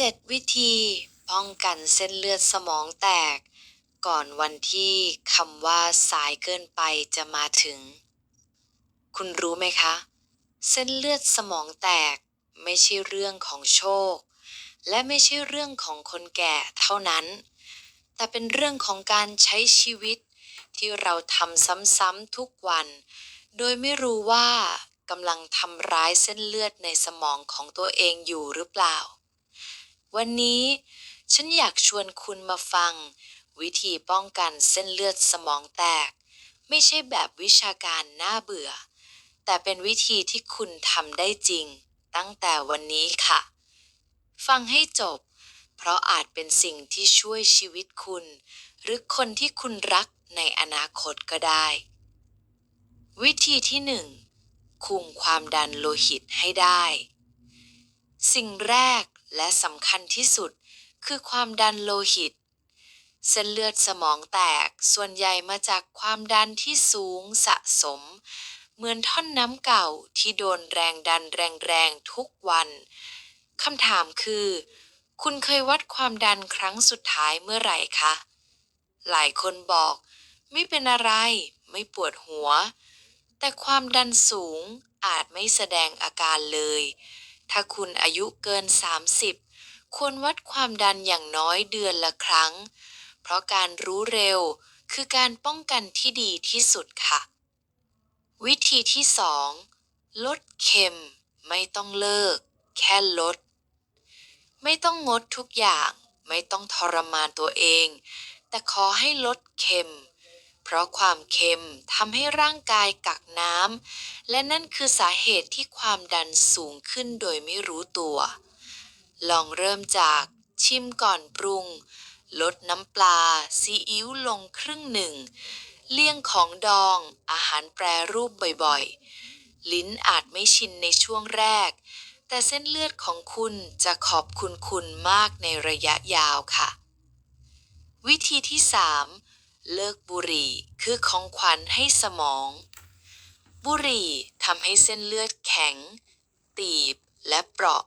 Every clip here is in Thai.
7 วิธีป้องกันเส้นเลือดสมองแตก ก่อนวันที่คำว่าสายเกินไปจะมาถึง คุณรู้ไหมคะ เส้นเลือดสมองแตกไม่ใช่เรื่องของโชค และไม่ใช่เรื่องของคนแก่เท่านั้น แต่เป็นเรื่องของการใช้ชีวิตที่เราทำซ้ำๆทุกวัน โดยไม่รู้ว่ากำลังทำร้ายเส้นเลือดในสมองของตัวเองอยู่หรือเปล่า วันนี้ฉันอยากชวนคุณมาฟัง วิธีป้องกันเส้นเลือดสมองแตก ไม่ใช่แบบวิชาการน่าเบื่อ แต่เป็นวิธีที่คุณทำได้จริง ตั้งแต่วันนี้ค่ะ ฟังให้จบ เพราะอาจเป็นสิ่งที่ช่วยชีวิตคุณ หรือคนที่คุณรักในอนาคตก็ได้ วิธีที่หนึ่งคุมความดันโลหิตให้ได้ สิ่งแรก และสำคัญที่สุดคือความดันโลหิต เส้นเลือดสมองแตกส่วนใหญ่มาจากความดันที่สูงสะสม เหมือนท่อนน้ำเก่าที่โดนแรงดันแรงๆทุกวันคำถามคือ คุณเคยวัดความดันครั้งสุดท้ายเมื่อไหร่คะ หลายคนบอก ไม่เป็นอะไรไม่ปวดหัว แต่ความดันสูงอาจไม่แสดงอาการเลย ถ้าคุณอายุเกิน 30 ควรวัดความดันอย่างน้อยเดือนละครั้ง เพราะการรู้เร็วคือการป้องกันที่ดีที่สุดค่ะ วิธีที่สองลดเค็ม ไม่ต้องเลิก แค่ลด ไม่ต้องงดทุกอย่าง ไม่ต้องทรมานตัวเอง แต่ขอให้ลดเค็ม เพราะความเค็มทำให้ร่างกายกักน้ำและนั่นคือสาเหตุที่ความดันสูงขึ้นโดยไม่รู้ตัว ลองเริ่มจากชิมก่อนปรุง ลดน้ำปลา ซีอิ๊วลงครึ่งหนึ่ง เลี่ยงของดอง อาหารแปรรูปบ่อยๆ ลิ้นอาจไม่ชินในช่วงแรก แต่เส้นเลือดของคุณจะขอบคุณคุณมากในระยะยาวค่ะ วิธีที่ 3 เลิกบุหรี่คือของขวัญให้สมอง บุหรี่ทำให้เส้นเลือดแข็ง ตีบและเปราะ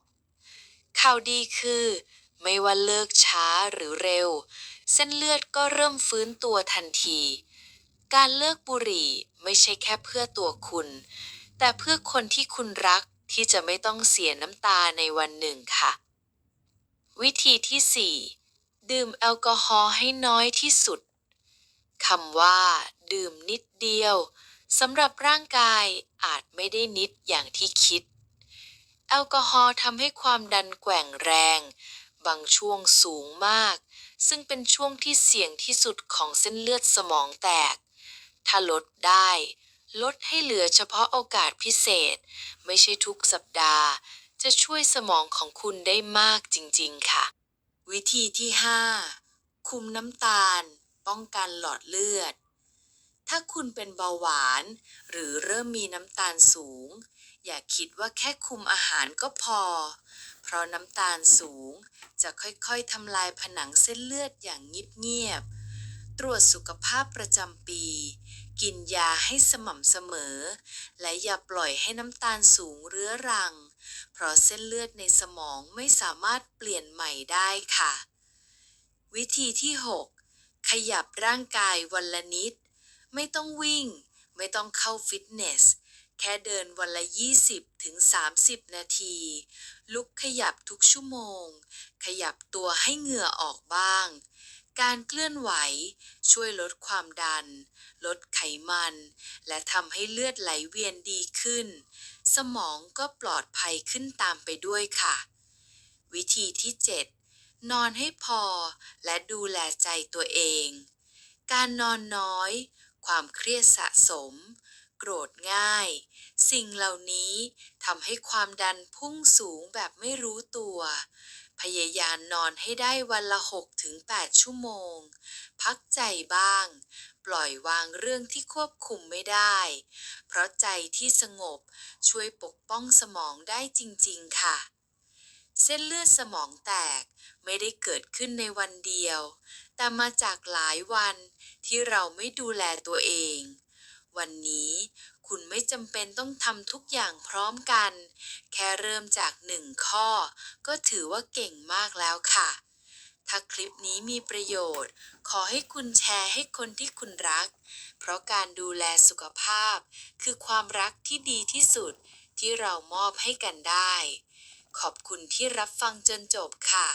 ข่าวดีคือ ไม่ว่าเลิกช้าหรือเร็ว เส้นเลือดก็เริ่มฟื้นตัวทันที การเลิกบุหรี่ไม่ใช่แค่เพื่อตัวคุณ แต่เพื่อคนที่คุณรักที่จะไม่ต้องเสียน้ำตาในวันหนึ่งค่ะ วิธีที่ 4 ดื่มแอลกอฮอล์ให้น้อยที่สุด คำว่า ดื่มนิดเดียวสำหรับร่างกายอาจไม่ได้นิดอย่างที่คิด แอลกอฮอล์ทำให้ความดันแกว่งแรง บางช่วงสูงมาก ซึ่งเป็นช่วงที่เสี่ยงที่สุดของเส้นเลือดสมองแตก ถ้าลดได้ ลดให้เหลือเฉพาะโอกาสพิเศษ ไม่ใช่ทุกสัปดาห์ จะช่วยสมองของคุณได้มากจริงๆค่ะ วิธีที่ 5 คุมน้ำตาล ป้องกันหลอดเลือด ถ้าคุณเป็นเบาหวาน หรือเริ่มมีน้ำตาลสูง อย่าคิดว่าแค่คุมอาหารก็พอ เพราะน้ำตาลสูงจะค่อยๆทำลายผนังเส้นเลือดอย่างเงียบๆ ตรวจสุขภาพประจำปี กินยาให้สม่ำเสมอ และอย่าปล่อยให้น้ำตาลสูงเรื้อรัง เพราะเส้นเลือดในสมองไม่สามารถเปลี่ยนใหม่ได้ค่ะวิธีที่ 6 ขยับร่างกายวันละนิด ไม่ต้องวิ่ง ไม่ต้องเข้าฟิตเนส แค่เดินวันละ 20ถึง30 นาที ลุกขยับทุกชั่วโมง ขยับตัวให้เหงื่อออกบ้าง การเคลื่อนไหว ช่วยลดความดัน ลดไขมัน และทำให้เลือดไหลเวียนดีขึ้น สมองก็ปลอดภัยขึ้นตามไปด้วยค่ะ วิธีที่ 7 นอนให้พอและดูแลใจตัวเอง การนอนน้อย ความเครียดสะสม โกรธง่าย สิ่งเหล่านี้ทำให้ความดันพุ่งสูงแบบไม่รู้ตัว พยายามนอนให้ได้วันละ 6-8 ชั่วโมง พักใจบ้าง ปล่อยวางเรื่องที่ควบคุมไม่ได้ เพราะใจที่สงบช่วยปกป้องสมองได้จริง ๆ ค่ะ เส้นเลือดสมองแตกไม่ได้เกิดขึ้นในวันเดียว แต่มาจากหลายวันที่เราไม่ดูแลตัวเอง วันนี้คุณไม่จำเป็นต้องทำทุกอย่างพร้อมกัน แค่เริ่มจากหนึ่งข้อ ก็ถือว่าเก่งมากแล้วค่ะ ถ้าคลิปนี้มีประโยชน์ ขอให้คุณแชร์ให้คนที่คุณรัก เพราะการดูแลสุขภาพ คือความรักที่ดีที่สุดที่เรามอบให้กันได้ ขอบคุณที่รับฟังจนจบค่ะ